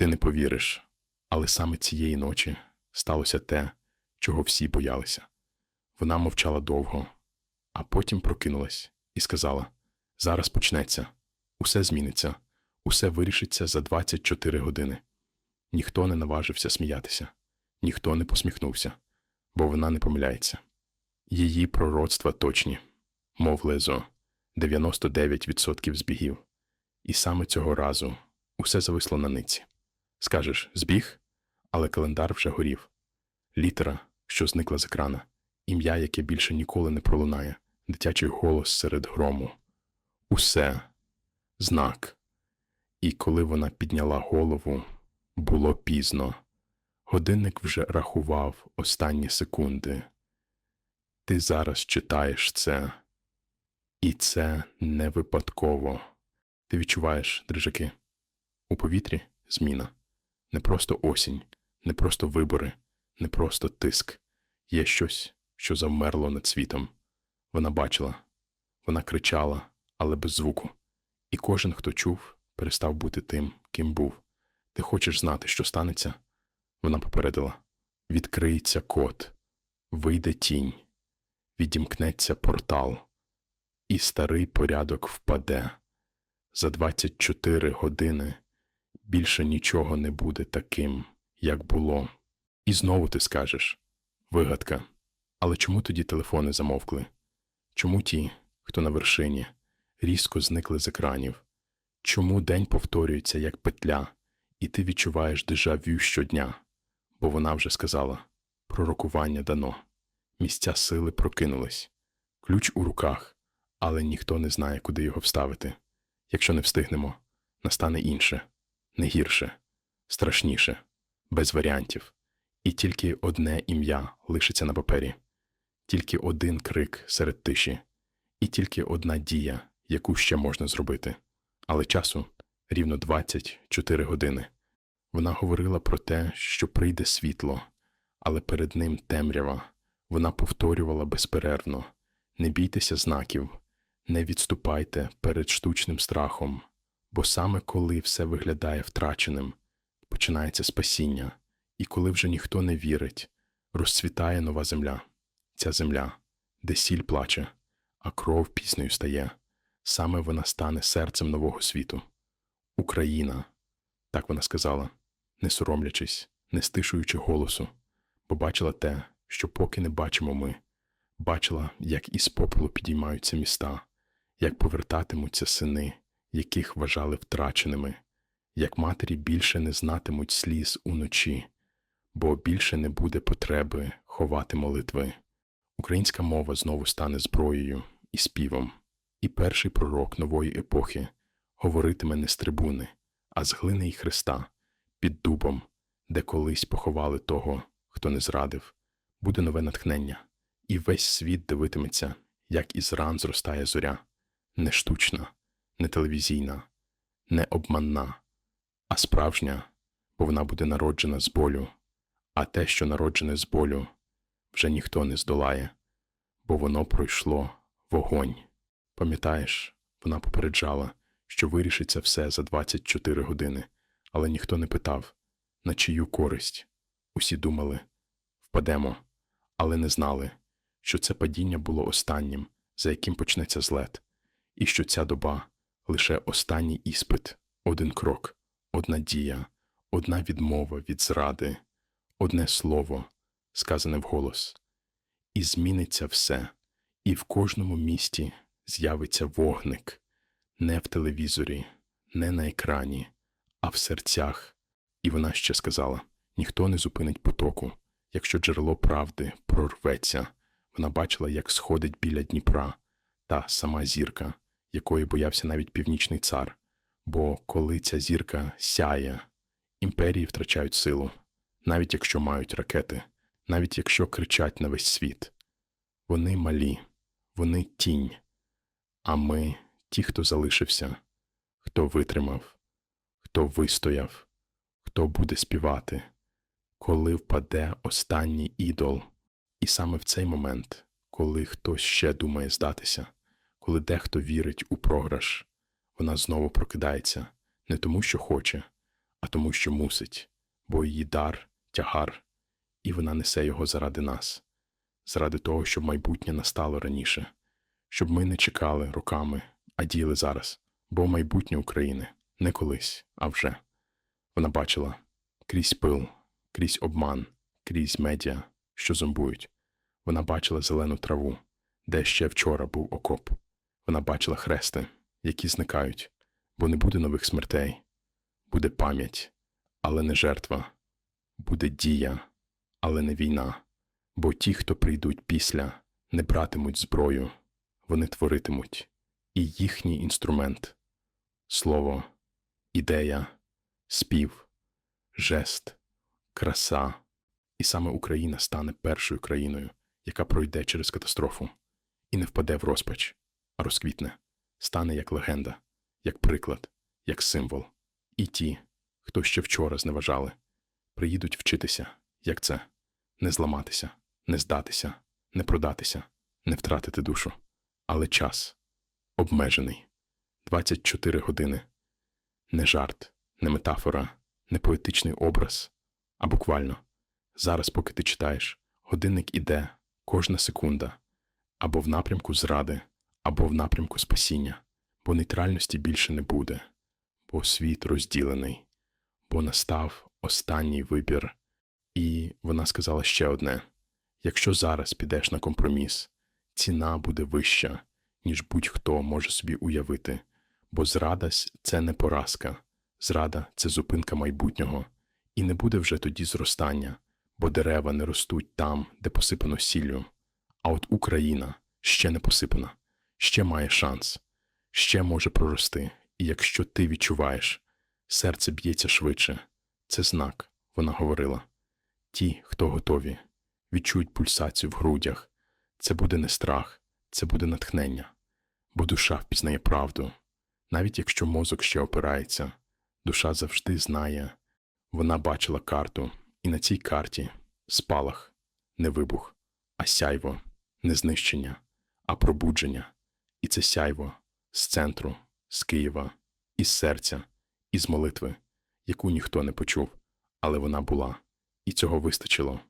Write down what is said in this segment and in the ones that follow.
Ти не повіриш, але саме цієї ночі сталося те, чого всі боялися. Вона мовчала довго, а потім прокинулась і сказала: Зараз почнеться, усе зміниться, усе вирішиться за 24 години. Ніхто не наважився сміятися, ніхто не посміхнувся, бо вона не помиляється. Її пророцтва точні, мов лезо, 99% збігів. І саме цього разу усе зависло на ниці. Скажеш збіг, але календар вже горів. Літера, що зникла з екрана, ім'я, яке більше ніколи не пролунає, дитячий голос серед грому. Усе знак. І коли вона підняла голову, було пізно. Годинник вже рахував останні секунди. Ти зараз читаєш це, і це не випадково. Ти відчуваєш дрижаки. У повітрі зміна. Не просто осінь, не просто вибори, не просто тиск. Є щось, що завмерло над світом. Вона бачила, вона кричала, але без звуку. І кожен, хто чув, перестав бути тим, ким був. Ти хочеш знати, що станеться? Вона попередила. Відкриється код, вийде тінь, відімкнеться портал, і старий порядок впаде. За 24 години більше нічого не буде таким, як було. І знову ти скажеш вигадка. Але чому тоді телефони замовкли? Чому ті, хто на вершині, різко зникли з екранів? Чому день повторюється як петля, і ти відчуваєш дежавю щодня? Бо вона вже сказала пророкування дано, місця сили прокинулись, ключ у руках, але ніхто не знає, куди його вставити. Якщо не встигнемо, настане інше, не гірше, страшніше, без варіантів. І тільки одне ім'я лишиться на папері, тільки один крик серед тиші, і тільки одна дія, яку ще можна зробити. Але часу рівно 24 години. Вона говорила про те, що прийде світло, але перед ним темрява. Вона повторювала безперервно: не бійтеся знаків, не відступайте перед штучним страхом, бо саме коли все виглядає втраченим, починається спасіння, і коли вже ніхто не вірить, розцвітає нова земля, ця земля, де сіль плаче, а кров піснею стає, саме вона стане серцем нового світу. Україна, так вона сказала, не соромлячись, не стишуючи голосу, бо бачила те, що поки не бачимо ми, бачила, як із попелу підіймаються міста, як повертатимуться сини, яких вважали втраченими, як матері більше не знатимуть сліз уночі, бо більше не буде потреби ховати молитви. Українська мова знову стане зброєю і співом, і перший пророк нової епохи говоритиме не з трибуни, а з глини й Христа під дубом, де колись поховали того, хто не зрадив, буде нове натхнення, і весь світ дивитиметься, як із ран зростає зоря, не штучна, не телевізійна, не обманна, а справжня, бо вона буде народжена з болю, а те, що народжене з болю, вже ніхто не здолає, бо воно пройшло вогонь. Пам'ятаєш, вона попереджала, що вирішиться все за 24 години, але ніхто не питав, на чию користь. Усі думали впадемо, але не знали, що це падіння було останнім, за яким почнеться злет, і що ця доба лише останній іспит, один крок, одна дія, одна відмова від зради, одне слово, сказане вголос. І зміниться все, і в кожному місті з'явиться вогник, не в телевізорі, не на екрані, а в серцях. І вона ще сказала ніхто не зупинить потоку, якщо джерело правди прорветься. Вона бачила, як сходить біля Дніпра та сама зірка, якої боявся навіть північний цар. Бо коли ця зірка сяє, імперії втрачають силу, навіть якщо мають ракети, навіть якщо кричать на весь світ. Вони малі, вони тінь, а ми ті, хто залишився, хто витримав, хто вистояв, хто буде співати, коли впаде останній ідол. І саме в цей момент, коли хтось ще думає здатися, коли дехто вірить у програш, вона знову прокидається не тому, що хоче, а тому, що мусить, бо її дар тягар, і вона несе його заради нас, заради того, щоб майбутнє настало раніше, щоб ми не чекали роками, а діяли зараз, бо майбутнє України не колись, а вже. Вона бачила крізь пил, крізь обман, крізь медіа, що зомбують. Вона бачила зелену траву, де ще вчора був окоп. Вона бачила хрести, які зникають, бо не буде нових смертей, буде пам'ять, але не жертва, буде дія, але не війна. Бо ті, хто прийдуть після, не братимуть зброю, вони творитимуть, і їхній інструмент слово, ідея, спів, жест, краса. І саме Україна стане першою країною, яка пройде через катастрофу і не впаде в розпач, розквітне, стане як легенда, як приклад, як символ. І ті, хто ще вчора зневажали, приїдуть вчитися, як це не зламатися, не здатися, не продатися, не втратити душу. Але час обмежений 24 години. Не жарт, не метафора, не поетичний образ, а буквально зараз, поки ти читаєш, годинник іде кожна секунда або в напрямку зради, або в напрямку спасіння, бо нейтральності більше не буде, бо світ розділений, бо настав останній вибір. І вона сказала ще одне: якщо зараз підеш на компроміс, ціна буде вища, ніж будь-хто може собі уявити, бо зрада це не поразка, зрада це зупинка майбутнього, і не буде вже тоді зростання, бо дерева не ростуть там, де посипано сіллю. А от Україна ще не посипана, ще має шанс, ще може прорости, і якщо ти відчуваєш, серце б'ється швидше, це знак, вона говорила. Ті, хто готові, відчують пульсацію в грудях. Це буде не страх, це буде натхнення, бо душа впізнає правду. Навіть якщо мозок ще опирається, душа завжди знає. Вона бачила карту, і на цій карті спалах, не вибух, а сяйво, не знищення, а пробудження. І це сяйво з центру, з Києва, із серця, із молитви, яку ніхто не почув, але вона була. І цього вистачило,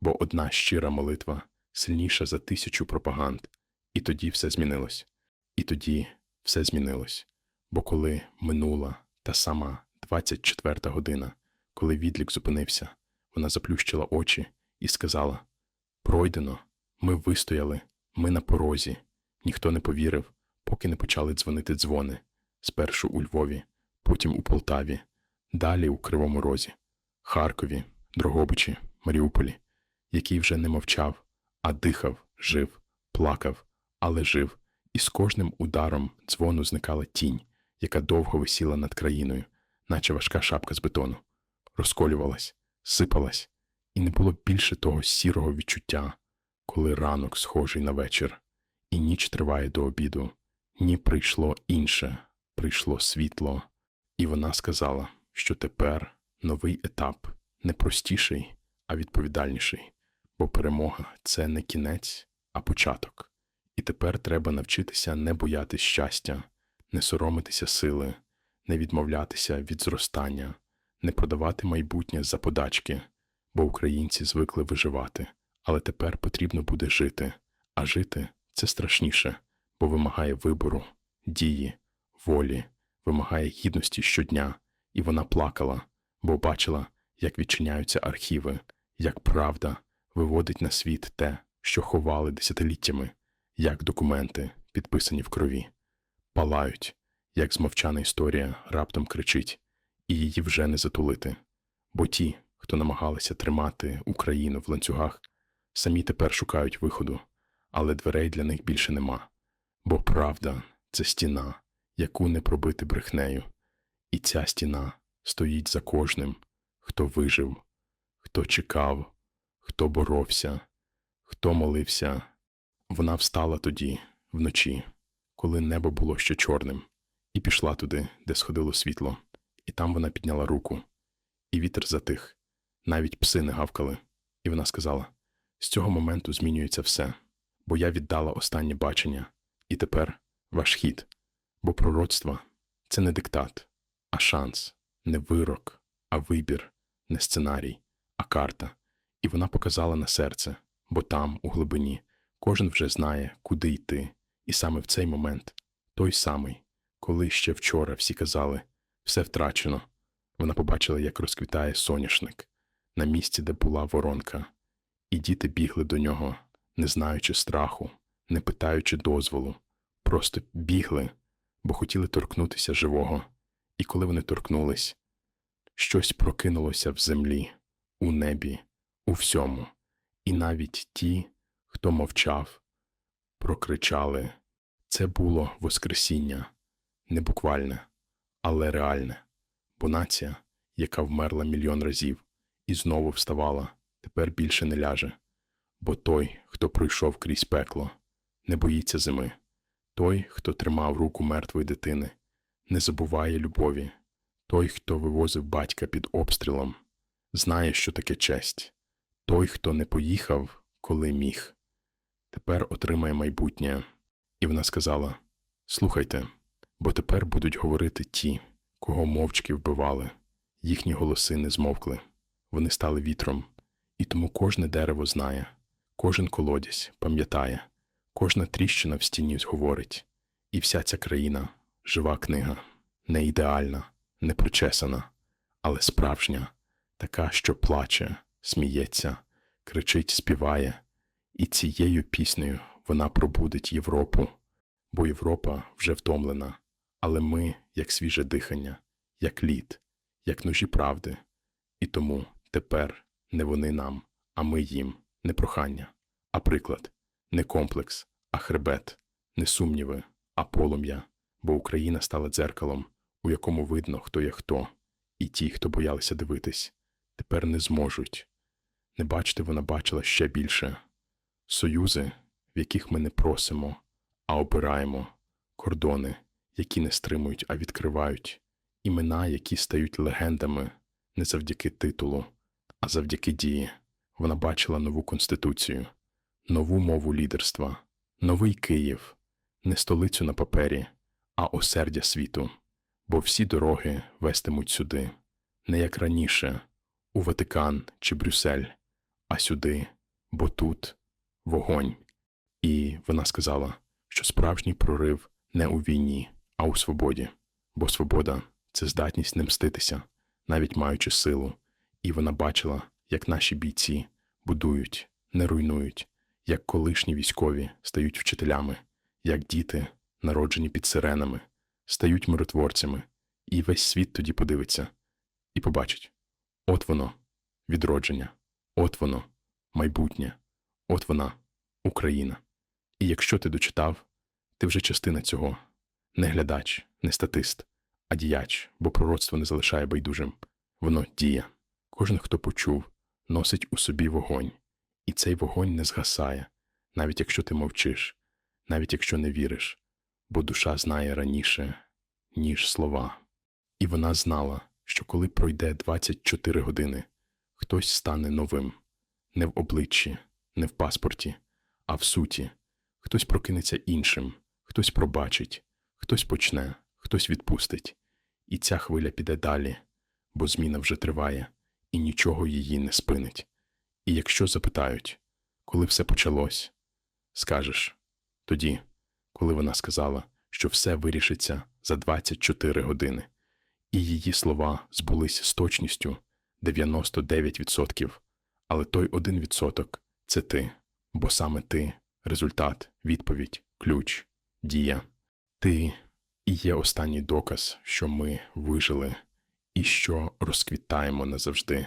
бо одна щира молитва сильніша за тисячу пропаганд. І тоді все змінилось. І тоді все змінилось. Бо коли минула та сама 24 година, коли відлік зупинився, вона заплющила очі і сказала: Пройдено, ми вистояли, ми на порозі. Ніхто не повірив, поки не почали дзвонити дзвони. Спершу у Львові, потім у Полтаві, далі у Кривому Розі, Харкові, Дрогобичі, Маріуполі, який вже не мовчав, а дихав, жив, плакав, але жив, і з кожним ударом дзвону зникала тінь, яка довго висіла над країною, наче важка шапка з бетону, розколювалась, сипалась, і не було більше того сірого відчуття, коли ранок схожий на вечір, і ніч триває до обіду. Ні, прийшло інше, прийшло світло, і вона сказала, що тепер новий етап не простіший, а відповідальніший, бо перемога це не кінець, а початок. І тепер треба навчитися не боятись щастя, не соромитися сили, не відмовлятися від зростання, не продавати майбутнє за подачки, бо українці звикли виживати, але тепер потрібно буде жити, а жити це страшніше, бо вимагає вибору, дії, волі, вимагає гідності щодня, і вона плакала, бо бачила, як відчиняються архіви, як правда виводить на світ те, що ховали десятиліттями, як документи, підписані в крові, палають, як змовчана історія раптом кричить, і її вже не затулити. Бо ті, хто намагалися тримати Україну в ланцюгах, самі тепер шукають виходу, але дверей для них більше нема. Бо правда це стіна, яку не пробити брехнею, і ця стіна стоїть за кожним, хто вижив, хто чекав, хто боровся, хто молився. Вона встала тоді, вночі, коли небо було ще чорним, і пішла туди, де сходило світло, і там вона підняла руку, і вітер затих, навіть пси не гавкали, і вона сказала: з цього моменту змінюється все, бо я віддала останнє бачення, і тепер ваш хід, бо пророцтво це не диктат, а шанс, не вирок, а вибір, не сценарій, а карта. І вона показала на серце, бо там, у глибині, кожен вже знає, куди йти. І саме в цей момент, той самий, коли ще вчора всі казали все втрачено, вона побачила, як розквітає соняшник на місці, де була воронка, і діти бігли до нього, не знаючи страху, не питаючи дозволу, просто бігли, бо хотіли торкнутися живого. І коли вони торкнулись, щось прокинулося в землі, у небі, у всьому, і навіть ті, хто мовчав, прокричали це було Воскресіння, не буквальне, але реальне, бо нація, яка вмерла мільйон разів і знову вставала, тепер більше не ляже, бо той, хто пройшов крізь пекло, не боїться зими, той, хто тримав руку мертвої дитини, не забуває любові, той, хто вивозив батька під обстрілом, знає, що таке честь, той, хто не поїхав, коли міг, тепер отримає майбутнє. І вона сказала: Слухайте, бо тепер будуть говорити ті, кого мовчки вбивали, їхні голоси не змовкли, вони стали вітром, і тому кожне дерево знає, кожен колодязь пам'ятає, кожна тріщина в стіні говорить, і вся ця країна жива книга, не ідеальна, не причесана, але справжня, така, що плаче, сміється, кричить, співає, і цією піснею вона пробудить Європу, бо Європа вже втомлена, але ми, як свіже дихання, як лід, як ножі правди, і тому тепер не вони нам, а ми їм, не прохання, а приклад, не комплекс, а хребет, не сумніви, а полум'я, бо Україна стала дзеркалом, у якому видно, хто є хто, і ті, хто боялися дивитись, тепер не зможуть. Не бачити вона бачила ще більше союзи, в яких ми не просимо, а обираємо, кордони, які не стримують, а відкривають, імена, які стають легендами не завдяки титулу, а завдяки дії. Вона бачила нову конституцію, нову мову лідерства, новий Київ, не столицю на папері, а осердя світу, бо всі дороги вестимуть сюди, не як раніше, у Ватикан чи Брюссель, а сюди, бо тут вогонь. І вона сказала, що справжній прорив не у війні, а у свободі, бо свобода це здатність не мститися, навіть маючи силу, і вона бачила, як наші бійці будують, не руйнують, як колишні військові стають вчителями, як діти, народжені під сиренами, стають миротворцями, і весь світ тоді подивиться і побачить от воно, відродження, от воно, майбутнє, от вона, Україна. І якщо ти дочитав, ти вже частина цього не глядач, не статист, а діяч, бо пророцтво не залишає байдужим. Воно діє. Кожен, хто почув, носить у собі вогонь, і цей вогонь не згасає, навіть якщо ти мовчиш, навіть якщо не віриш, бо душа знає раніше, ніж слова. І вона знала, що коли пройде 24 години, хтось стане новим, не в обличчі, не в паспорті, а в суті. Хтось прокинеться іншим, хтось пробачить, хтось почне, хтось відпустить. І ця хвиля піде далі, бо зміна вже триває, і нічого її не спинить. І якщо запитають, коли все почалось, скажеш тоді, коли вона сказала, що все вирішиться за 24 години, і її слова збулись з точністю 99%, але той 1% – це ти, бо саме ти результат, відповідь, ключ, дія. Ти і є останній доказ, що ми вижили і що розквітаємо назавжди.